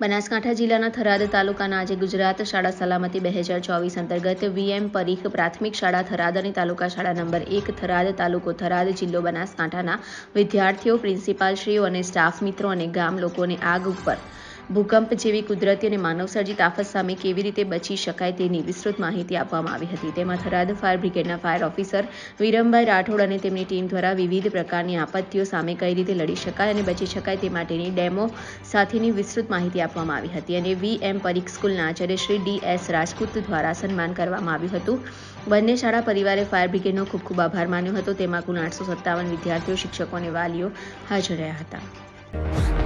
બનાસકાંઠા જિલ્લાના થરાદ તાલુકાના આજે ગુજરાત શાળા સલામતી બે હજાર ચોવીસ અંતર્ગત વીએમ પરીખ પ્રાથમિક શાળા થરાદ અને તાલુકા શાળા નંબર એક થરાદ તાલુકો થરાદ જિલ્લો બનાસકાંઠાના વિદ્યાર્થીઓ, પ્રિન્સિપાલશ્રીઓ અને સ્ટાફ મિત્રો અને ગામ લોકોને આગ ઉપર ભૂકંપ જેવી કુદરતી અને માનવસર્જિત આફત સામે કેવી રીતે બચી શકાય તેની વિસ્તૃત માહિતી આપવામાં આવી હતી. તેમાં થરાદ ફાયર બ્રિગેડના ફાયર ઓફિસર વિરમભાઈ રાઠોડ અને તેમની ટીમ દ્વારા વિવિધ પ્રકારની આપત્તિઓ સામે કઈ રીતે લડી શકાય અને બચી શકાય તે માટેની ડેમો સાથેની વિસ્તૃત માહિતી આપવામાં આવી હતી અને વી એમ પરીખ સ્કૂલના આચાર્ય શ્રી ડી એસ રાજપૂત દ્વારા સન્માન કરવામાં આવ્યું હતું. બંને શાળા પરિવારે ફાયર બ્રિગેડનો ખૂબ ખૂબ આભાર માન્યો હતો. તેમાં કુલ આઠસો સત્તાવન વિદ્યાર્થીઓ, શિક્ષકો અને વાલીઓ હાજર રહ્યા હતા.